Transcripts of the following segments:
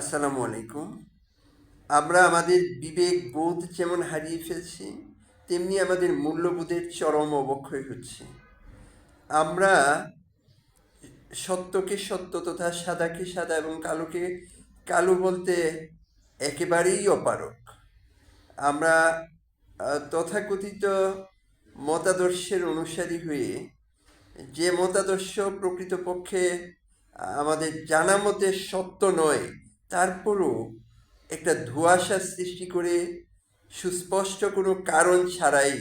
আসসালামু আলাইকুম। আমরা আমাদের বিবেক বোধ যেমন হারিয়ে ফেলছি, তেমনি আমাদের মূল্যবোধের চরম অবক্ষয় হচ্ছে। আমরা সত্যকে সত্য তথা সাদাকে সাদা এবং কালোকে কালো বলতে একেবারেই অপারক আমরা তথাকথিত মতাদর্শের অনুসারী হয়ে যে মতাদর্শ প্রকৃতপক্ষে আমাদের জানা মতে সত্য নয় তারপরও একটা ধোঁয়াশা সৃষ্টি করে সুস্পষ্ট কোনো কারণ ছাড়াই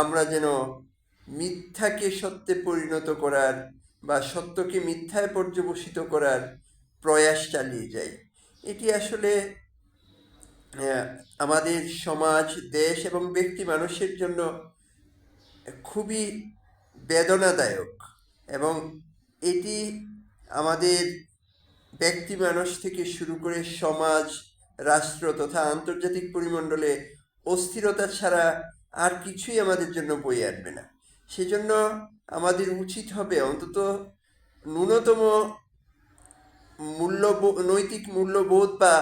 আমরা যেন মিথ্যাকে সত্যে পরিণত করার বা সত্যকে মিথ্যায় পর্যবসিত করার প্রয়াস চালিয়ে যাই। এটি আসলে আমাদের সমাজ, দেশ এবং ব্যক্তি মানুষের জন্য খুবই বেদনাদায়ক এবং এটি আমাদের ব্যক্তি মানুষ থেকে শুরু করে সমাজ, রাষ্ট্র তথা আন্তর্জাতিক পরিমণ্ডলে অস্থিরতা ছাড়া আর কিছুই আমাদের জন্য বয়ে আনবে না। সেজন্য আমাদের উচিত হবে অন্তত ন্যূনতম মূল্যবোধ নৈতিক মূল্যবোধ বা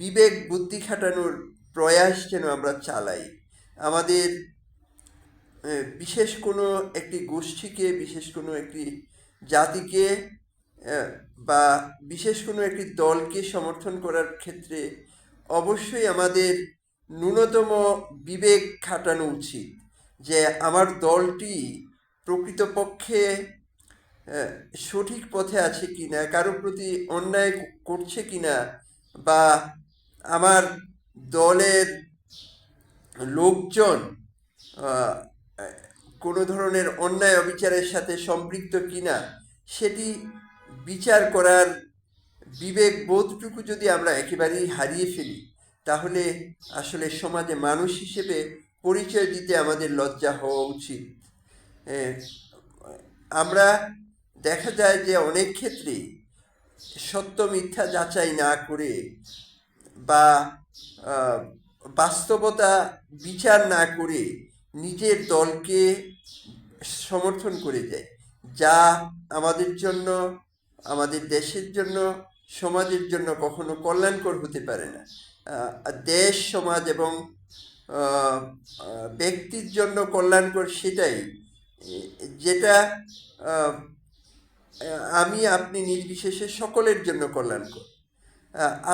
বিবেক বুদ্ধি খাটানোর প্রয়াস যেন আমরা চালাই। আমাদের বিশেষ কোনো একটি গোষ্ঠীকে, বিশেষ কোনো একটি জাতিকে বা বিশেষ কোনো একটি দলকে সমর্থন করার ক্ষেত্রে অবশ্যই আমাদের ন্যূনতম বিবেক খাটানো উচিত যে আমার দলটি প্রকৃতপক্ষে সঠিক পথে আছে কি না কারও প্রতি অন্যায় করছে কি না বা আমার দলের লোকজন কোনো ধরনের অন্যায় অবিচারের সাথে সম্পৃক্ত কিনা, সেটি বিচার করার বিবেক বোধটুকু যদি আমরা একেবারেই হারিয়ে ফেলি, তাহলে আসলে সমাজে মানুষ হিসেবে পরিচয় দিতে আমাদের লজ্জা হওয়া উচিত। আমরা দেখা যায় যে অনেক ক্ষেত্রেই সত্য মিথ্যা যাচাই না করে বা বাস্তবতা বিচার না করে নিজের দলকে সমর্থন করে যায় যা আমাদের জন্য আমাদের দেশের জন্য, সমাজের জন্য কখনো কল্যাণকর হতে পারে না। দেশ, সমাজ এবং ব্যক্তির জন্য কল্যাণকর সেটাই। যেটা আমি, আপনি নির্বিশেষে সকলের জন্য কল্যাণকর।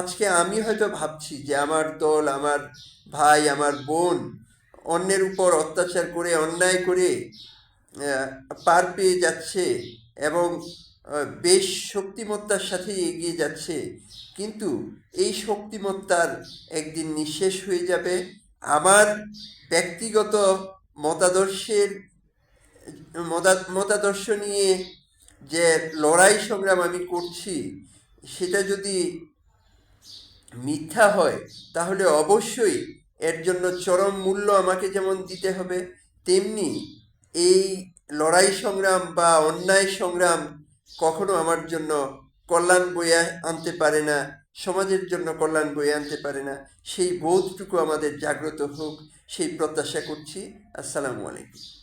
আজকে আমি হয়তো ভাবছি যে আমার দল, আমার ভাই, আমার বোন অন্যের উপর অত্যাচার করে, অন্যায় করে পার পেয়ে যাচ্ছে এবং বেশ শক্তিমত্তার সাথে এগিয়ে যাচ্ছে। কিন্তু এই শক্তিমত্তার একদিন নিঃশেষ হয়ে যাবে। আমার ব্যক্তিগত মতাদর্শের, মতা- মতাদর্শ নিয়ে যে লড়াই সংগ্রাম আমি করছি, সেটা যদি মিথ্যা হয়, তাহলে অবশ্যই এর জন্য চরম মূল্য আমাকে যেমন দিতে হবে, তেমনি এই লড়াই সংগ্রাম বা অন্যায় সংগ্রাম কখনো আমার জন্য কল্যাণ বইয়ে আনতে পারে না, সমাজের জন্য কল্যাণ বইয়ে আনতে পারে না। সেই বোধটুকু আমাদের জাগ্রত হোক, সেই প্রত্যাশা করছি। আসসালামু আলাইকুম।